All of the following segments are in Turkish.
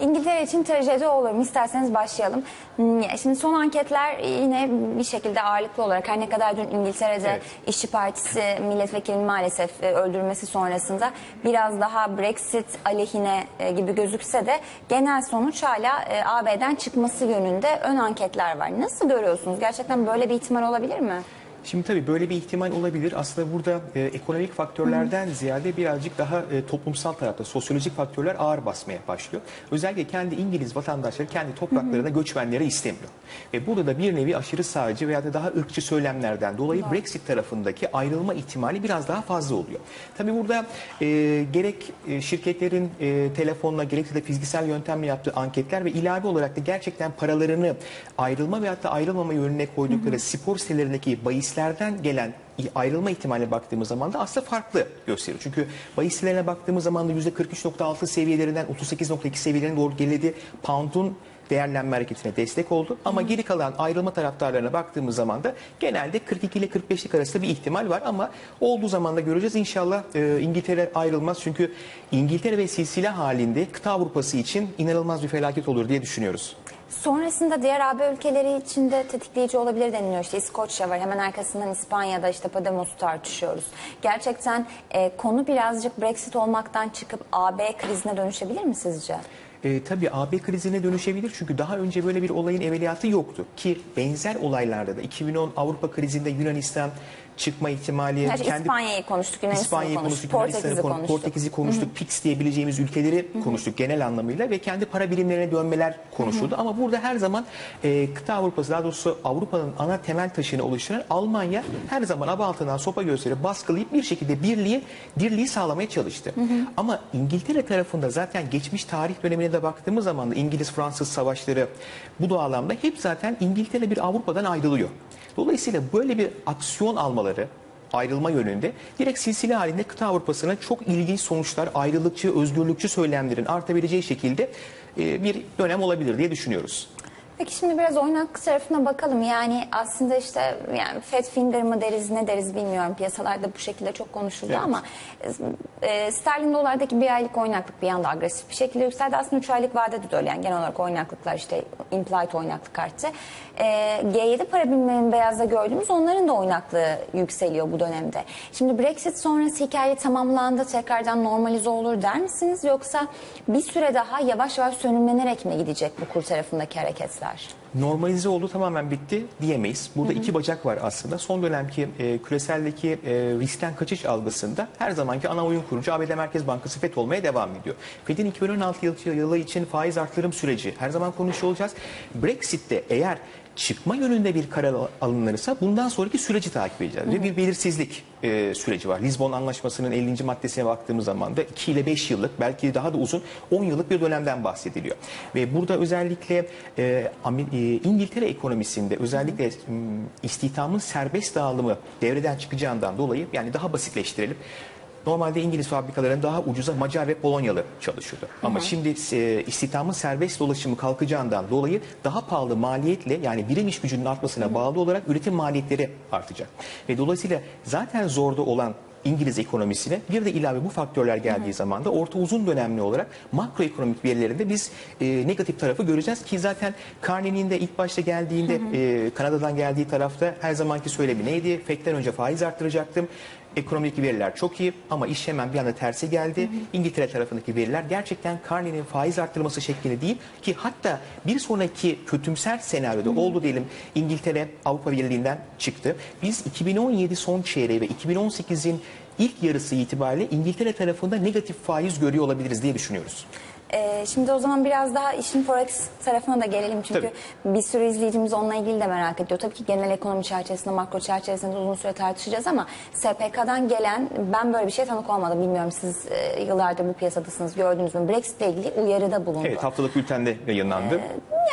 İngiltere için trajedi olur mu? İsterseniz başlayalım. Hmm, Şimdi son anketler yine bir şekilde ağırlıklı olarak her ne kadar dün İngiltere'de Evet. İşçi Partisi milletvekilinin maalesef e, öldürülmesi sonrasında biraz daha Brexit aleyhine e, gibi gözükse de genel sonuç hala e, AB'den çıkması yönünde ön anketler var. Nasıl görüyorsunuz? Gerçekten böyle bir ihtimal olabilir mi? Şimdi tabii böyle bir ihtimal olabilir. Aslında burada e, ekonomik faktörlerden ziyade birazcık daha e, toplumsal tarafta sosyolojik faktörler ağır basmaya başlıyor. Özellikle kendi İngiliz vatandaşları kendi topraklarına göçmenleri istemiyor. Ve burada da bir nevi aşırı sağcı veya da daha ırkçı söylemlerden dolayı Brexit tarafındaki ayrılma ihtimali biraz daha fazla oluyor. Tabii burada e, gerek e, şirketlerin e, telefonla gerekse de fiziksel yöntemle yaptığı anketler ve ilave olarak da gerçekten paralarını ayrılma veyahut da ayrılmama yönüne koydukları spor sitelerindeki bahislerden gelen ayrılma ihtimaline baktığımız zaman da aslında farklı gösteriyor. Çünkü bahis sitelerine baktığımız zaman da %43.6 seviyelerinden 38.2 seviyelerine doğru geriledi. Pound'un değerlenme hareketine destek oldu. Ama geri kalan ayrılma taraftarlarına baktığımız zaman da genelde 42 ile 45'lik arasında bir ihtimal var ama olduğu zaman da göreceğiz. İnşallah e, İngiltere ayrılmaz. Çünkü İngiltere ve silsile halinde kıta Avrupası için inanılmaz bir felaket olur diye düşünüyoruz. Sonrasında diğer AB ülkeleri için de tetikleyici olabilir deniliyor. İşte İskoçya var. Hemen arkasından İspanya'da işte Podemos'u tartışıyoruz. Gerçekten e, konu birazcık Brexit olmaktan çıkıp AB krizine dönüşebilir mi sizce? E, tabii AB krizine dönüşebilir çünkü daha önce böyle bir olayın evveliyatı yoktu. Ki benzer olaylarda da 2010 Avrupa krizinde Yunanistan çıkma ihtimali, Yani İspanya'yı konuştuk, Yunanistan'ı İspanya'yı konuştuk, Portekiz'i konuştuk. Portekiz'i konuştuk, PIX diyebileceğimiz ülkeleri konuştuk genel anlamıyla ve kendi para birimlerine dönmeler konuşuldu. Ama burada her zaman e, kıta Avrupası, daha doğrusu Avrupa'nın ana temel taşını oluşturan Almanya her zaman aba altından sopa gösterip baskılayıp bir şekilde birliği, dirliği sağlamaya çalıştı. Ama İngiltere tarafında zaten geçmiş tarih dönemine de baktığımız zaman da İngiliz-Fransız savaşları bu bağlamda hep zaten İngiltere bir Avrupa'dan ayrılıyor. Dolayısıyla böyle bir aksiyon almaları ayrılma yönünde direkt silsile halinde kıta Avrupa'sına çok ilginç sonuçlar, ayrılıkçı, özgürlükçü söylemlerin artabileceği şekilde e, bir dönem olabilir diye düşünüyoruz. Peki şimdi biraz oynak tarafına bakalım. Yani aslında işte yani fat finger mı deriz ne deriz bilmiyorum. Piyasalarda bu şekilde çok konuşuldu Evet. ama e, sterlin dolardaki bir aylık oynaklık bir anda agresif bir şekilde yükseldi. Aslında 3 aylık vadede de öyle. Yani genel olarak oynaklıklar işte implied oynaklık arttı. E, G7 para birimlerinin beyazda gördüğümüz onların da oynaklığı yükseliyor bu dönemde. Şimdi Brexit sonrası hikaye tamamlandı tekrardan normalize olur der misiniz? Yoksa bir süre daha yavaş yavaş sönümlenerek mi gidecek bu kur tarafındaki hareketler? Normalize oldu tamamen bitti diyemeyiz. Burada iki bacak var aslında. Son dönemki e, küreseldeki e, riskten kaçış algısında her zamanki ana oyun kurucu ABD Merkez Bankası FED olmaya devam ediyor. FED'in 2016 yılı, yılı için faiz artırım süreci her zaman konuşuyor olacağız. Brexit'te eğer çıkma yönünde bir karar alınırsa bundan sonraki süreci takip edeceğiz. Ve bir belirsizlik e, süreci var. Lizbon Anlaşması'nın 50. maddesine baktığımız zaman da 2 ile 5 yıllık belki daha da uzun 10 yıllık bir dönemden bahsediliyor. Ve burada özellikle e, e, İngiltere ekonomisinde özellikle istihdamın serbest dağılımı devreden çıkacağından dolayı yani daha basitleştirelim. Normalde İngiliz fabrikaların daha ucuza Macar ve Polonyalı çalışıyordu. Ama şimdi e, istihdamın serbest dolaşımı kalkacağından dolayı daha pahalı maliyetle yani birim iş gücünün artmasına bağlı olarak üretim maliyetleri artacak. Ve dolayısıyla zaten zorda olan İngiliz ekonomisine bir de ilave bu faktörler geldiği zaman da orta uzun dönemli olarak makroekonomik verilerinde biz e, negatif tarafı göreceğiz ki zaten Carney'nin de ilk başta geldiğinde e, Kanada'dan geldiği tarafta her zamanki söylemi neydi? FED'den önce faiz arttıracaktım. Ekonomik veriler çok iyi ama iş hemen bir anda terse geldi. İngiltere tarafındaki veriler gerçekten Carney'nin faiz arttırması şeklinde değil ki hatta bir sonraki kötümser senaryoda oldu diyelim İngiltere Avrupa Birliği'nden çıktı. Biz 2017 son çeyreği ve 2018'in ilk yarısı itibariyle İngiltere tarafında negatif faiz görüyor olabiliriz diye düşünüyoruz. Ee, şimdi o zaman biraz daha işin forex tarafına da gelelim çünkü bir sürü izleyicimiz onunla ilgili de merak ediyor. Tabii ki genel ekonomi çerçevesinde, makro çerçevesinde uzun süre tartışacağız ama SPK'dan gelen ben böyle bir şey tanık olmadım. Bilmiyorum siz e, yıllardır bu piyasadasınız gördünüz mü? Brexit ile ilgili uyarıda bulundu. Evet haftalık bültende yayınlandı.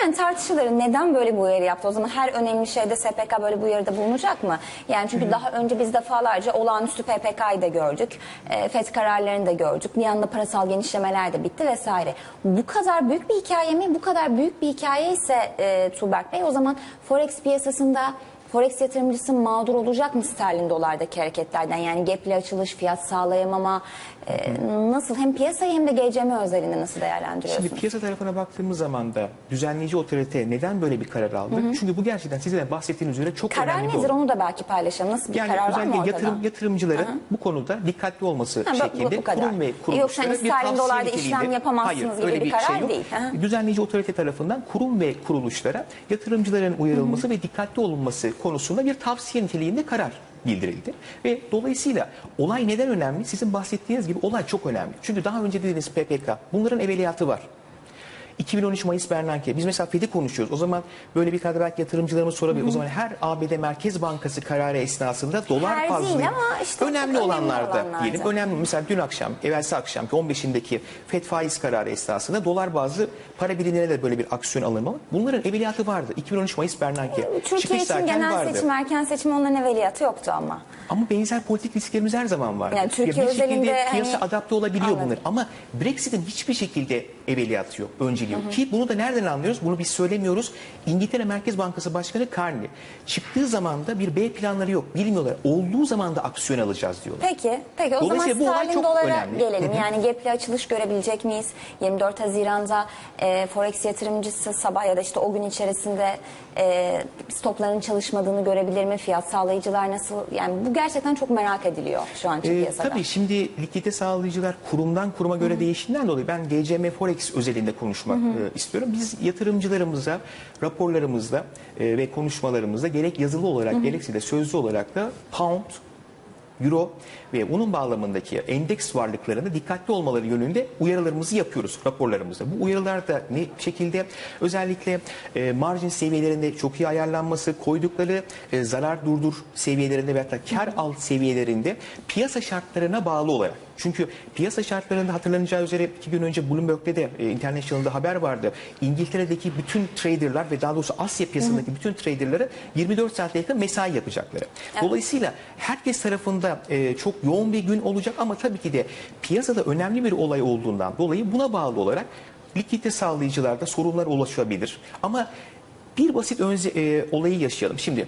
Yani tartışılır. Neden böyle bir uyarı yaptı? O zaman her önemli şeyde SPK böyle bir uyarıda bulunacak mı? Yani çünkü daha önce biz defalarca olağanüstü PPK'yı da gördük. E, FED kararlarını da gördük. Bir anda parasal genişlemeler de bitti vesaire. Bu kadar büyük bir hikaye mi? Bu kadar büyük bir hikaye ise e, Tuğberk Bey o zaman Forex piyasasında Forex yatırımcısı mağdur olacak mı sterlin dolardaki hareketlerden? Yani gapli açılış, fiyat sağlayamama e, nasıl hem piyasayı hem de GCM özelinde nasıl değerlendiriyorsunuz? Şimdi piyasa tarafına baktığımız zaman da düzenleyici otorite neden böyle bir karar aldı? Çünkü bu gerçekten sizin de bahsettiğiniz üzere çok karar önemli bir nedir olay. onu da belki paylaşalım. Nasıl bir Yani karar var mı ortada? yatırım, yatırımcıların bu konuda dikkatli olması Ha, bu- bu şeklinde kadar. kurum ve kuruluşlara Yoksa hani bir sterlin dolarda işlem yapamazsınız Hayır, gibi öyle bir karar yok. değil. Hı. Düzenleyici otorite tarafından kurum ve kuruluşlara yatırımcıların uyarılması ve dikkatli olunması konusunda bir tavsiye niteliğinde karar bildirildi. Ve dolayısıyla olay neden önemli? Sizin bahsettiğiniz gibi olay çok önemli. Çünkü daha önce dediğiniz PPK bunların evveliyatı var. 2013 Mayıs Bernanke. Biz mesela FED'i konuşuyoruz. O zaman böyle bir kadar belki yatırımcılarımız sorabilir. O zaman her ABD Merkez Bankası kararı esnasında dolar Her fazla değil ama işte önemli olanlarda olanlarda. diyelim. Önemli mesela dün akşam, evvelsi akşamki 15'indeki FED faiz kararı esnasında dolar bazı para birimlerine de böyle bir aksiyon alınmalı. Bunların evveliyatı vardı. 2013 Mayıs Bernanke. Türkiye Çıkış için genel vardı. seçim, erken seçim onların evveliyatı yoktu ama. Ama benzer politik risklerimiz her zaman var. Yani Türkiye bir şekilde özelinde piyasa hani- adapte olabiliyor Anladım. bunlar. Ama Brexit'in hiçbir şekilde evveliyatı yok, önceliği yok. Ki bunu da nereden anlıyoruz? Bunu biz söylemiyoruz. İngiltere Merkez Bankası Başkanı Carney çıktığı zaman da bir B planları yok. Bilmiyorlar. Olduğu zaman da aksiyon alacağız diyorlar. Peki, peki o zaman sterlin dolara önemli. gelelim. Hı hı. Yani gapli açılış görebilecek miyiz? 24 Haziran'da e, Forex yatırımcısı sabah ya da işte o gün içerisinde e, stopların çalışmadığını görebilir mi? Fiyat sağlayıcılar nasıl? Yani bu gerçekten çok merak ediliyor şu anki Ee, piyasada. tabii şimdi likidite sağlayıcılar kurumdan kuruma göre değiştiğinden dolayı ben GCM Forex özelinde konuşmak e, istiyorum. Biz yatırımcılarımıza raporlarımızda e, ve konuşmalarımızda gerek yazılı olarak gerekse de sözlü olarak da pound Euro ve bunun bağlamındaki endeks varlıklarında dikkatli olmaları yönünde uyarılarımızı yapıyoruz raporlarımızda. Bu uyarılar da ne şekilde özellikle e, margin seviyelerinde çok iyi ayarlanması, koydukları e, zarar durdur seviyelerinde ve hatta kar al seviyelerinde piyasa şartlarına bağlı olarak. Çünkü piyasa şartlarında hatırlanacağı üzere iki gün önce Bloomberg'de de e, International'da haber vardı. İngiltere'deki bütün traderlar ve daha doğrusu Asya piyasasındaki bütün traderları 24 saate yakın mesai yapacakları. Dolayısıyla herkes tarafında e, çok yoğun bir gün olacak ama tabii ki de piyasada önemli bir olay olduğundan dolayı buna bağlı olarak likidite sağlayıcılarda sorunlar ulaşabilir. Ama bir basit önce e, olayı yaşayalım. Şimdi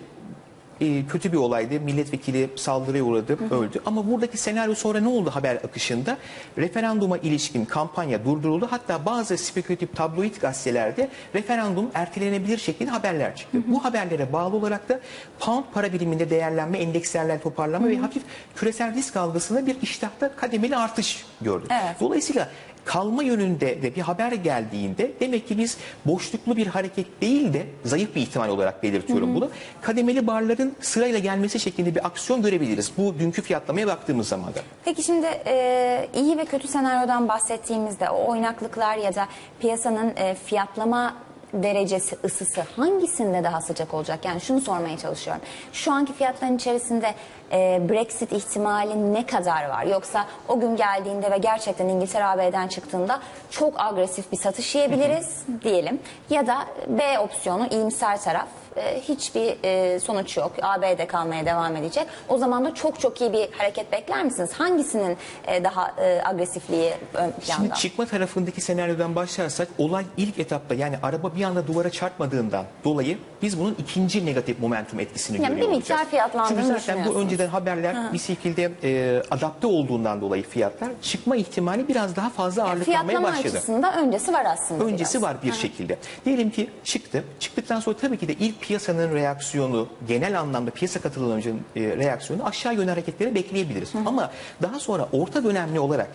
e, kötü bir olaydı. Milletvekili saldırıya uğradı, öldü. Ama buradaki senaryo sonra ne oldu haber akışında? Referanduma ilişkin kampanya durduruldu. Hatta bazı spekülatif tabloid gazetelerde referandum ertelenebilir şeklinde haberler çıktı. Bu haberlere bağlı olarak da pound para biriminde değerlenme, endekslerle toparlanma ve hafif küresel risk algısında bir iştahta kademeli artış gördük. Evet. Dolayısıyla kalma yönünde de bir haber geldiğinde demek ki biz boşluklu bir hareket değil de zayıf bir ihtimal olarak belirtiyorum bunu. Kademeli barların sırayla gelmesi şeklinde bir aksiyon görebiliriz. Bu dünkü fiyatlamaya baktığımız zaman da. Peki şimdi e, iyi ve kötü senaryodan bahsettiğimizde o oynaklıklar ya da piyasanın e, fiyatlama derecesi, ısısı hangisinde daha sıcak olacak? Yani şunu sormaya çalışıyorum. Şu anki fiyatların içerisinde e, Brexit ihtimali ne kadar var? Yoksa o gün geldiğinde ve gerçekten İngiltere AB'den çıktığında çok agresif bir satış yiyebiliriz diyelim. Ya da B opsiyonu iyimser taraf e, hiçbir e, sonuç yok. AB'de kalmaya devam edecek. O zaman da çok çok iyi bir hareket bekler misiniz? Hangisinin e, daha e, agresifliği ön planda? Şimdi çıkma tarafındaki senaryodan başlarsak olay ilk etapta yani araba bir anda duvara çarpmadığından dolayı biz bunun ikinci negatif momentum etkisini Yani bir görüyor miktar olacağız. fiyatlandığını Çünkü zaten bu düşünüyorsunuz. Önceden haberler bir şekilde e, adapte olduğundan dolayı fiyatlar çıkma ihtimali biraz daha fazla ağırlıklanmaya Fiyatlama başladı. açısından öncesi var aslında. Öncesi biraz. var bir şekilde. Diyelim ki çıktı. Çıktıktan sonra tabii ki de ilk piyasanın reaksiyonu, genel anlamda piyasa katılımcının e, reaksiyonu aşağı yönlü hareketleri bekleyebiliriz. Ama daha sonra orta dönemli olarak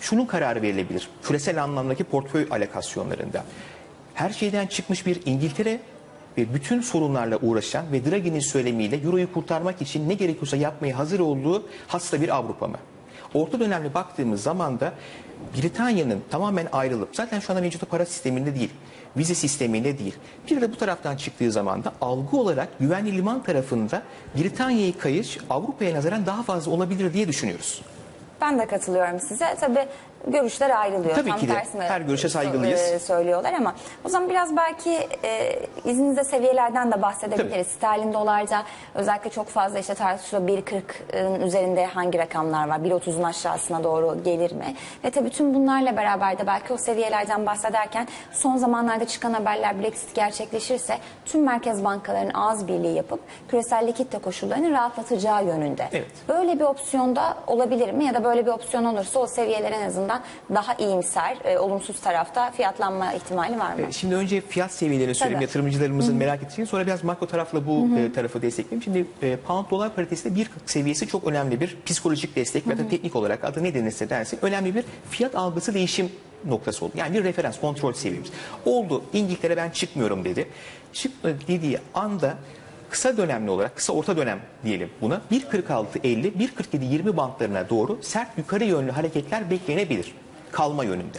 şunun kararı verilebilir. Küresel anlamdaki portföy alokasyonlarında. Her şeyden çıkmış bir İngiltere ve bütün sorunlarla uğraşan ve Draghi'nin söylemiyle Euro'yu kurtarmak için ne gerekiyorsa yapmaya hazır olduğu hasta bir Avrupa mı? Orta dönemli baktığımız zaman da Britanya'nın tamamen ayrılıp zaten şu anda mevcut para sisteminde değil, vize sisteminde değil. Bir de bu taraftan çıktığı zaman da algı olarak güvenli liman tarafında Britanya'yı kayış Avrupa'ya nazaran daha fazla olabilir diye düşünüyoruz. Ben de katılıyorum size. Tabii görüşler ayrılıyor. Tabii Tam ki de. tersine Her görüşe saygılıyız. e, söylüyorlar ama o zaman biraz belki e, izninizle seviyelerden de bahsedebiliriz. Sterlin dolarda özellikle çok fazla işte tartışılıyor 1.40'ın üzerinde hangi rakamlar var? 1.30'un aşağısına doğru gelir mi? Ve tabii tüm bunlarla beraber de belki o seviyelerden bahsederken son zamanlarda çıkan haberler Brexit gerçekleşirse tüm merkez bankalarının ağız birliği yapıp küresel likitte koşullarını rahatlatacağı yönünde. Evet. Böyle bir opsiyonda olabilir mi? Ya da böyle bir opsiyon olursa o seviyeler en azından daha iyimser, e, olumsuz tarafta fiyatlanma ihtimali var mı? E, Şimdi önce fiyat seviyelerini söyleyeyim Tabii. yatırımcılarımızın merak ettiğini sonra biraz makro tarafla bu e, tarafı destekleyeyim. Şimdi e, pound dolar paritesinde 1.40 seviyesi çok önemli bir psikolojik destek da teknik olarak adı ne denirse densin önemli bir fiyat algısı değişim noktası oldu. Yani bir referans kontrol seviyemiz. Oldu İngiltere ben çıkmıyorum dedi. Çıkma dediği anda kısa dönemli olarak kısa orta dönem diyelim buna 1.46-50 1.47-20 bantlarına doğru sert yukarı yönlü hareketler beklenebilir kalma yönünde.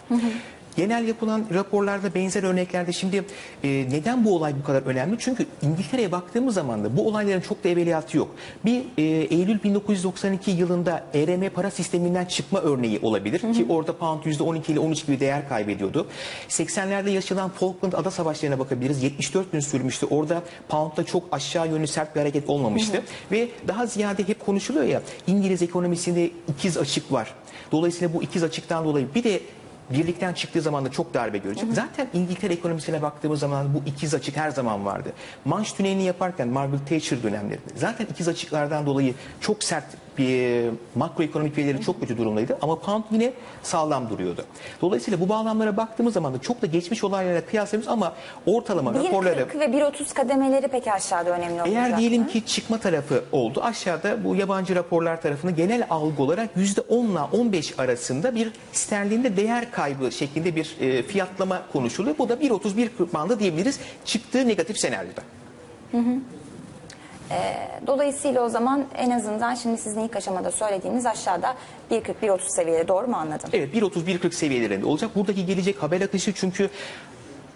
Genel yapılan raporlarda benzer örneklerde şimdi e, neden bu olay bu kadar önemli? Çünkü İngiltere'ye baktığımız zaman da bu olayların çok da evveliyatı yok. Bir e, Eylül 1992 yılında ERM para sisteminden çıkma örneği olabilir ki orada pound %12 ile 13 gibi değer kaybediyordu. 80'lerde yaşanan Falkland Ada Savaşları'na bakabiliriz. 74 gün sürmüştü. Orada poundda çok aşağı yönlü sert bir hareket olmamıştı. Ve daha ziyade hep konuşuluyor ya İngiliz ekonomisinde ikiz açık var. Dolayısıyla bu ikiz açıktan dolayı bir de birlikten çıktığı zaman da çok darbe görecek. Zaten İngiltere ekonomisine baktığımız zaman bu ikiz açık her zaman vardı. Manş tünelini yaparken Margaret Thatcher dönemlerinde zaten ikiz açıklardan dolayı çok sert bir makroekonomik verileri çok kötü durumdaydı ama pound yine sağlam duruyordu. Dolayısıyla bu bağlamlara baktığımız zaman da çok da geçmiş olaylarla kıyaslamıyoruz ama ortalama raporları 1.40 ve 1.30 kademeleri peki aşağıda önemli olacak eğer diyelim ki çıkma tarafı oldu aşağıda bu yabancı raporlar tarafını genel algı olarak %10 ile 15 arasında bir sterlinde değer kaybı şeklinde bir e, fiyatlama konuşuluyor. Bu da 1.30-1.40 bandı diyebiliriz çıktığı negatif senaryoda. Dolayısıyla o zaman en azından şimdi sizin ilk aşamada söylediğiniz aşağıda 1.40-1.30 seviyeleri doğru mu anladım? Evet 1.30-1.40 seviyelerinde olacak. Buradaki gelecek haber akışı çünkü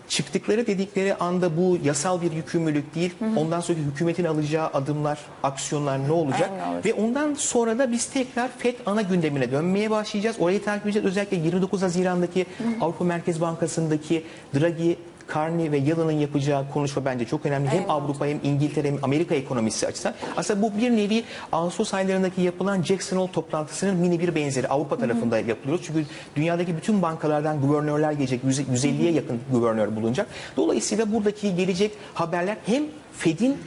çıktıkları dedikleri anda bu yasal bir yükümlülük değil. Ondan sonra hükümetin alacağı adımlar, aksiyonlar ne olacak? Aynen. Ve ondan sonra da biz tekrar FED ana gündemine dönmeye başlayacağız. Orayı takip edeceğiz. Özellikle 29 Haziran'daki Avrupa Merkez Bankası'ndaki Draghi Carney ve Yalın'ın yapacağı konuşma bence çok önemli. Hem. Avrupa hem İngiltere hem Amerika ekonomisi açısından. Aslında bu bir nevi Ağustos aylarındaki yapılan Jackson Hole toplantısının mini bir benzeri Avrupa tarafında yapılıyor. Çünkü dünyadaki bütün bankalardan guvernörler gelecek. 100 150'ye yakın guvernör bulunacak. Dolayısıyla buradaki gelecek haberler hem Fed'in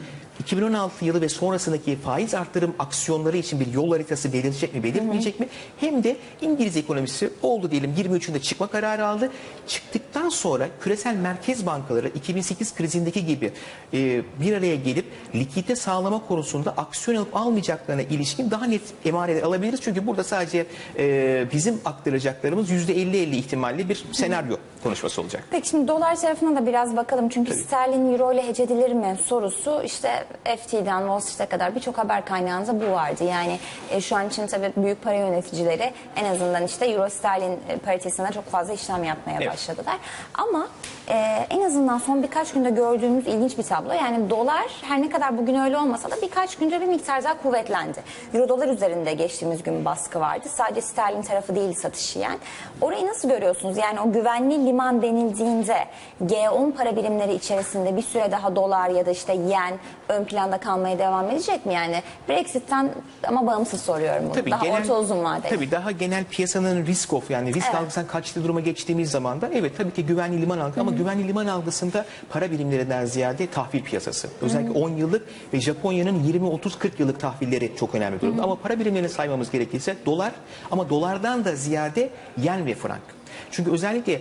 2016 yılı ve sonrasındaki faiz arttırım aksiyonları için bir yol haritası belirleyecek mi, belirtmeyecek mi? Hem de İngiliz ekonomisi oldu diyelim 23'ünde çıkma kararı aldı. Çıktıktan sonra küresel merkez bankaları 2008 krizindeki gibi e, bir araya gelip likidite sağlama konusunda aksiyon alıp almayacaklarına ilişkin daha net emareler alabiliriz. Çünkü burada sadece e, bizim aktaracaklarımız %50-50 ihtimalli bir senaryo konuşması olacak. Peki şimdi dolar tarafına da biraz bakalım. Çünkü sterlin euro ile hece edilir mi sorusu işte FT'den Wall Street'e kadar birçok haber kaynağında bu vardı. Yani e, şu an için tabii büyük para yöneticileri en azından işte euro sterlin e, paritesinde çok fazla işlem yapmaya Evet. başladılar. Ama e, en azından son birkaç günde gördüğümüz ilginç bir tablo. Yani dolar her ne kadar bugün öyle olmasa da birkaç günce bir miktar daha kuvvetlendi. Euro dolar üzerinde geçtiğimiz gün baskı vardı. Sadece sterlin tarafı değil satış yiyen. Orayı nasıl görüyorsunuz? Yani o güvenli liman denildiğinde G10 para birimleri içerisinde bir süre daha dolar ya da işte yen ön planda kalmaya devam edecek mi? Yani Brexit'ten ama bağımsız soruyorum bunu. daha orta uzun vadeli. Tabii daha genel piyasanın risk of yani risk Evet. algısından kaçtığı duruma geçtiğimiz zaman da evet tabii ki güvenli liman algı ama güvenli liman algısında para birimlerinden ziyade tahvil piyasası. Özellikle 10 yıllık ve Japonya'nın 20 30 40 yıllık tahvilleri çok önemli durumda. Ama para birimlerini saymamız gerekirse dolar ama dolardan da ziyade yen ve frank. Çünkü özellikle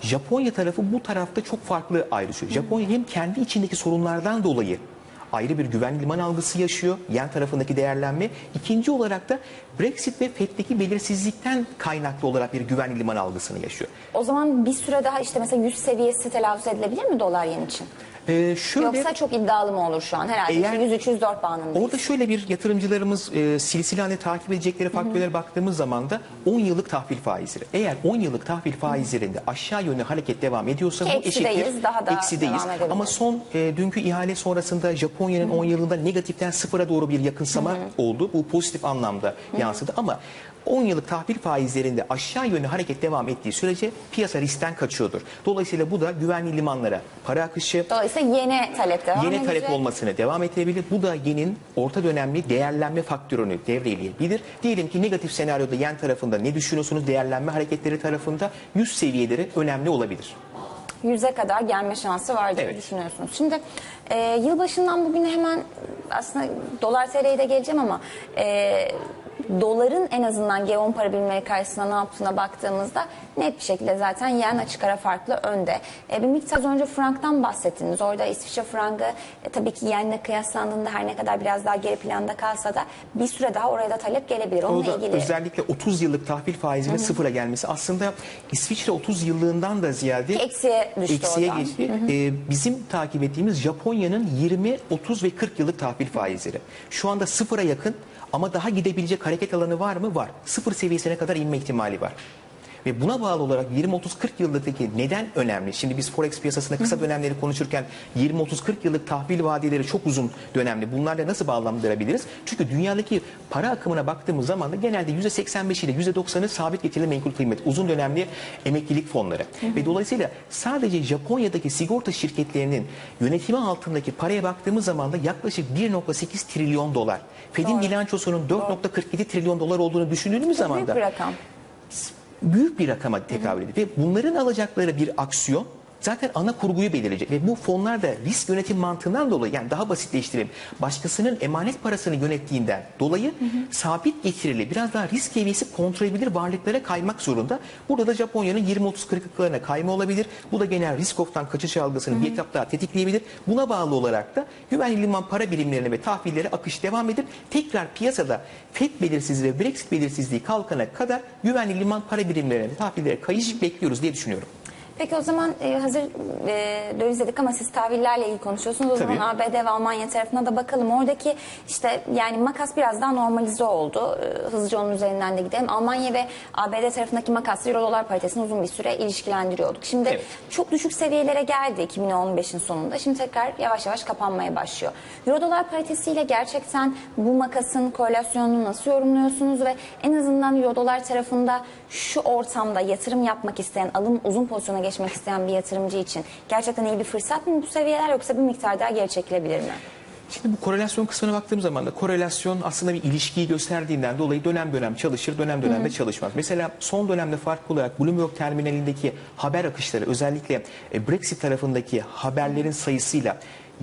Japonya tarafı bu tarafta çok farklı ayrışıyor. Japonya hem kendi içindeki sorunlardan dolayı ayrı bir güvenli liman algısı yaşıyor. Yen tarafındaki değerlenme. İkinci olarak da Brexit ve FED'deki belirsizlikten kaynaklı olarak bir güvenli liman algısını yaşıyor. O zaman bir süre daha işte mesela 100 seviyesi telaffuz edilebilir mi dolar yen için? Ee, şöyle, Yoksa çok iddialı mı olur şu an? Herhalde Eğer- 103-104 bandındayız. Orada şöyle bir yatırımcılarımız e, silsile halinde takip edecekleri faktörlere baktığımız zaman da 10 yıllık tahvil faizleri. Eğer 10 yıllık tahvil faizlerinde aşağı yönlü hareket devam ediyorsa Ki bu eşittir. eksideyiz, daha da eksideyiz. devam. Ama son e, dünkü ihale sonrasında Japonya'nın 10 yılında negatiften sıfıra doğru bir yakınsama oldu. Bu pozitif anlamda yansıdı ama 10 yıllık tahvil faizlerinde aşağı yönlü hareket devam ettiği sürece piyasa riskten kaçıyordur. Dolayısıyla bu da güvenli limanlara para akışı, Dolayısıyla yeni talep devam yeni edecek. talep olmasına devam ettirebilir. Bu da yenin orta dönemli değerlenme faktörünü devreleyebilir. Diyelim ki negatif senaryoda yen tarafında ne düşünüyorsunuz? Değerlenme hareketleri tarafında 100 seviyeleri önemli olabilir. yüze kadar gelme şansı var diye Evet. düşünüyorsunuz. Şimdi e, yılbaşından bugüne hemen aslında dolar TL'ye de geleceğim ama e, doların en azından G10 para birimleri karşısında ne yaptığına baktığımızda net bir şekilde zaten yen açık ara farklı önde. E, bir miktar az önce franktan bahsettiniz. Orada İsviçre frangı e, tabii ki yenle kıyaslandığında her ne kadar biraz daha geri planda kalsa da bir süre daha oraya da talep gelebilir. Onunla da ilgili özellikle 30 yıllık tahvil faizinin sıfıra gelmesi aslında İsviçre 30 yıllığından da ziyade eksiye düştü eksiye oradan. geçti. Ee, bizim takip ettiğimiz Japonya'nın 20, 30 ve 40 yıllık tahvil faizleri. Şu anda sıfıra yakın ama daha gidebilecek hareket alanı var mı? Var. Sıfır seviyesine kadar inme ihtimali var. Ve buna bağlı olarak 20-30-40 yıllıktaki neden önemli? Şimdi biz Forex piyasasında kısa dönemleri konuşurken 20-30-40 yıllık tahvil vadeleri çok uzun dönemli. Bunlarla nasıl bağlamlandırabiliriz? Çünkü dünyadaki para akımına baktığımız zaman da genelde %85 ile %90'ı sabit getirili menkul kıymet. Uzun dönemli emeklilik fonları. Ve dolayısıyla sadece Japonya'daki sigorta şirketlerinin yönetimi altındaki paraya baktığımız zaman da yaklaşık 1.8 trilyon dolar. Fed'in bilançosunun 4.47 trilyon dolar olduğunu düşündüğümüz zaman da bir rakam. Büyük bir rakama tekabül ediyor. Ve bunların alacakları bir aksiyon zaten ana kurguyu belirleyecek. Ve bu fonlar da risk yönetim mantığından dolayı yani daha basitleştireyim. Başkasının emanet parasını yönettiğinden dolayı sabit getirili biraz daha risk seviyesi kontrol edilebilir varlıklara kaymak zorunda. Burada da Japonya'nın 20-30-40'lıklarına kayma olabilir. Bu da genel risk off'tan kaçış algısını bir etap daha tetikleyebilir. Buna bağlı olarak da güvenli liman para birimlerine ve tahvillere akış devam edip tekrar piyasada FED belirsizliği ve Brexit belirsizliği kalkana kadar güvenli liman para birimlerine ve tahvillere kayış bekliyoruz diye düşünüyorum. Peki o zaman e, hazır e, döviz dedik ama siz tahvillerle ilgili konuşuyorsunuz. O Tabii. zaman ABD ve Almanya tarafına da bakalım. Oradaki işte yani makas biraz daha normalize oldu. E, hızlıca onun üzerinden de gidelim. Almanya ve ABD tarafındaki makas euro dolar paritesini uzun bir süre ilişkilendiriyorduk. Şimdi Evet. çok düşük seviyelere geldi 2015'in sonunda. Şimdi tekrar yavaş yavaş kapanmaya başlıyor. Euro dolar paritesiyle gerçekten bu makasın korelasyonunu nasıl yorumluyorsunuz ve en azından euro dolar tarafında şu ortamda yatırım yapmak isteyen, alım uzun pozisyona geçmek isteyen bir yatırımcı için gerçekten iyi bir fırsat mı bu seviyeler yoksa bir miktar daha geri çekilebilir mi? Şimdi bu korelasyon kısmına baktığım zaman da korelasyon aslında bir ilişkiyi gösterdiğinden dolayı dönem dönem çalışır, dönem dönem de çalışmaz. Mesela son dönemde farklı olarak Bloomberg terminalindeki haber akışları özellikle e, Brexit tarafındaki haberlerin sayısıyla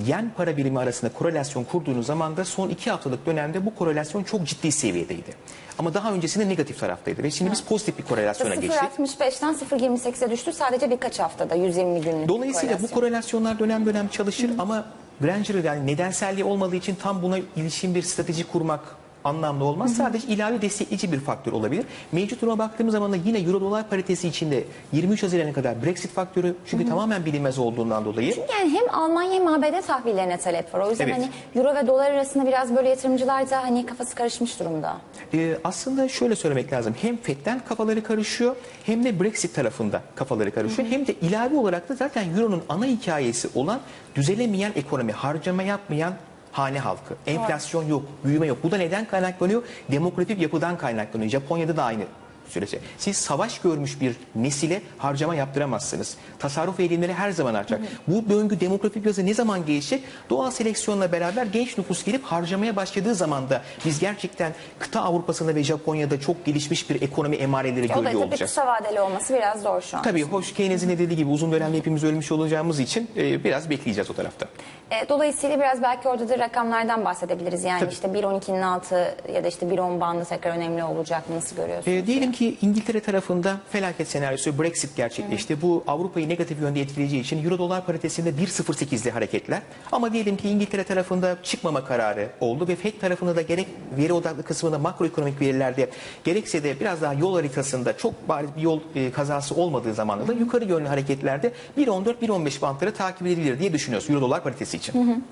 yen para birimi arasında korelasyon kurduğunuz zaman da son iki haftalık dönemde bu korelasyon çok ciddi seviyedeydi. Ama daha öncesinde negatif taraftaydı ve şimdi biz pozitif bir korelasyona geçtik. 0.65'ten 0.28'e düştü sadece birkaç haftada 120 günlük Dolayısıyla bu korelasyon. korelasyonlar dönem dönem çalışır ama Granger yani nedenselliği olmadığı için tam buna ilişkin bir strateji kurmak anlamlı olmaz. Sadece ilave destekleyici bir faktör olabilir. Mevcut duruma baktığımız zaman da yine Euro dolar paritesi içinde 23 Haziran'a kadar Brexit faktörü çünkü tamamen bilinmez olduğundan dolayı Yani hem Almanya hem ABD tahvillerine talep var. O yüzden Evet. hani euro ve dolar arasında biraz böyle yatırımcılar da hani kafası karışmış durumda. Ee, aslında şöyle söylemek lazım. Hem FED'den kafaları karışıyor hem de Brexit tarafında kafaları karışıyor. Hem de ilave olarak da zaten Euro'nun ana hikayesi olan düzelemeyen ekonomi, harcama yapmayan hane halkı. Enflasyon yok, büyüme yok. Bu da neden kaynaklanıyor? Demografik yapıdan kaynaklanıyor. Japonya'da da aynı sürece. Siz savaş görmüş bir nesile harcama yaptıramazsınız. Tasarruf eğilimleri her zaman artacak. Bu döngü demografik yazı ne zaman gelişecek? Doğal seleksiyonla beraber genç nüfus gelip harcamaya başladığı zaman da biz gerçekten kıta Avrupa'sında ve Japonya'da çok gelişmiş bir ekonomi emareleri O da görüyor tabii olacağız. kısa vadeli olması biraz zor şu an. Tabii hoş Keynes'in de dediği gibi uzun dönemde hepimiz ölmüş olacağımız için e, biraz bekleyeceğiz o tarafta. E, dolayısıyla biraz belki orada da rakamlardan bahsedebiliriz. Yani Tabii. işte 1.12'nin altı ya da işte 1.10 bandı tekrar önemli olacak mı? Nasıl görüyorsunuz? E, diyelim ki İngiltere tarafında felaket senaryosu Brexit gerçekleşti. Bu Avrupa'yı negatif yönde etkileyeceği için Euro dolar paritesinde 1.08'li hareketler. Ama diyelim ki İngiltere tarafında çıkmama kararı oldu ve FED tarafında da gerek veri odaklı kısmında makroekonomik verilerde gerekse de biraz daha yol haritasında çok bariz bir yol e, kazası olmadığı zamanda da yukarı yönlü hareketlerde 1.14-1.15 bantları takip edilir diye düşünüyoruz Euro dolar paritesi için.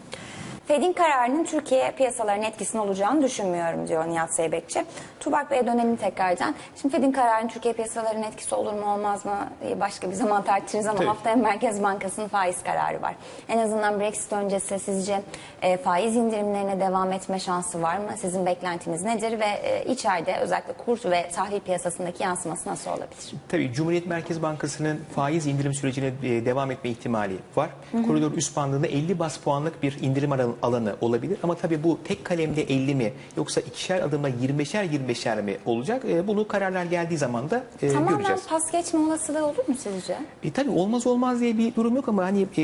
Fed'in kararının Türkiye piyasalarına etkisinin olacağını düşünmüyorum diyor Nihat Zeybekçi. Tubak Bey'e dönelim tekrardan. Şimdi Fed'in kararının Türkiye piyasalarına etkisi olur mu olmaz mı başka bir zaman tartışırız ama Tabii. haftaya Merkez Bankası'nın faiz kararı var. En azından Brexit öncesi sizce e, faiz indirimlerine devam etme şansı var mı? Sizin beklentiniz nedir ve e, içeride özellikle kur ve tahvil piyasasındaki yansıması nasıl olabilir? Tabii Cumhuriyet Merkez Bankası'nın faiz indirim sürecine e, devam etme ihtimali var. Koridor üst bandında 50 bas puanlık bir indirim alan- alanı olabilir. Ama tabii bu tek kalemde 50 mi yoksa ikişer adımla 25'er 25'er mi olacak? E, bunu kararlar geldiği zaman da e, Tamamen göreceğiz. pas geçme olasılığı olur mu sizce? E, tabii olmaz olmaz diye bir durum yok ama hani e,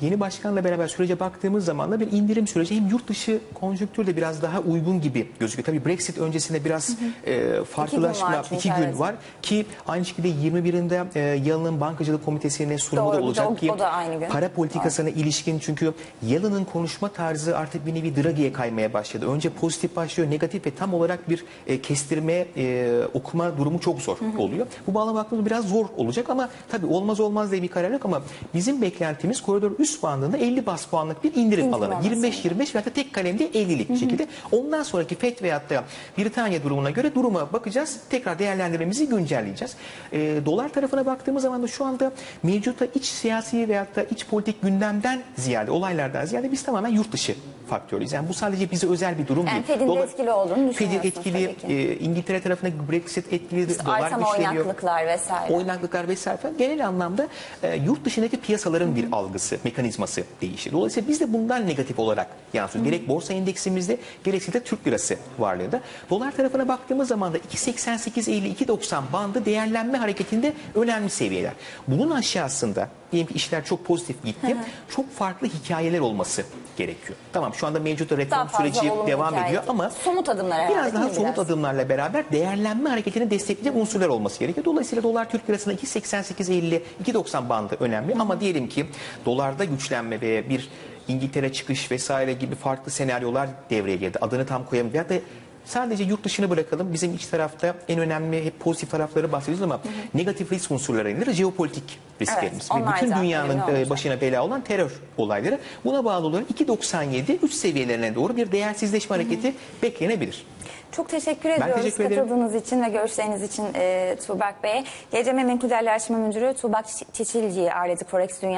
yeni başkanla beraber sürece baktığımız zaman da bir indirim süreci hem yurt dışı konjonktür de biraz daha uygun gibi gözüküyor. Tabii Brexit öncesinde biraz e, farklılaşma, var çünkü, iki gün evet. var ki aynı şekilde 21'inde e, Yalın'ın Bankacılık Komitesi'ne sunumu Doğru, da olacak o- ki o da aynı gün. para politikasına ilişkin çünkü Yalın'ın konuşma tarzı artık bir nevi Draghi'ye kaymaya başladı. Önce pozitif başlıyor, negatif ve tam olarak bir e, kestirme, e, okuma durumu çok zor oluyor. Bu bağlam baktığımızda biraz zor olacak ama tabii olmaz olmaz diye bir karar yok ama bizim beklentimiz koridor üst bandında 50 bas puanlık bir indirim, İndirim alanı. olması. 25-25 veya da tek kalemde 50'lik bir şekilde. Ondan sonraki FED veyahut da Britanya durumuna göre duruma bakacağız. Tekrar değerlendirmemizi güncelleyeceğiz. E, dolar tarafına baktığımız zaman da şu anda mevcutta iç siyasi veyahut da iç politik gündemden ziyade, olaylardan ziyade biz tamamen yurt dışı faktörüyüz. Yani bu sadece bize özel bir durum Yani değil. Fed'in de Dolar- etkili olduğunu Fed'in etkili, e, İngiltere tarafındaki Brexit etkili, dolar Artan güçleniyor oynaklıklar vesaire. oynaklıklar vesaire falan genel anlamda e, yurt dışındaki piyasaların bir algısı, mekanizması değişir. Dolayısıyla biz de bundan negatif olarak yansıyoruz. Gerek borsa endeksimizde gerekse de Türk lirası varlığında. Dolar tarafına baktığımız zaman da 2.88-50-2.90 bandı değerlenme hareketinde önemli seviyeler. Bunun aşağısında diyelim ki işler çok pozitif gitti. çok farklı hikayeler olması gerekiyor. Tamam şu anda mevcut reform fazla süreci olumlu devam hikaye. ediyor ama Somut adımlar herhalde, biraz daha somut biraz? adımlarla beraber değerlenme hareketini destekleyecek unsurlar olması gerekiyor. Dolayısıyla dolar Türk lirasında 2.88.50 2.90 bandı önemli ama diyelim ki dolarda güçlenme ve bir İngiltere çıkış vesaire gibi farklı senaryolar devreye girdi. Adını tam koyamıyorum. Ya da sadece yurt dışını bırakalım. Bizim iç tarafta en önemli hep pozitif tarafları bahsediyoruz ama negatif risk unsurları indir. Jeopolitik risklerimiz. Evet, bütün dünyanın e, başına bela olan terör olayları. Buna bağlı olarak 2.97 3 seviyelerine doğru bir değersizleşme hareketi beklenebilir. Çok teşekkür ediyoruz teşekkür ederim. katıldığınız için ve görüşleriniz için e, Tuğbak Bey'e. Gece Menkul Değerli Araştırma Müdürü Tuğbak Çiçilci'yi ağırladık Forex Dünya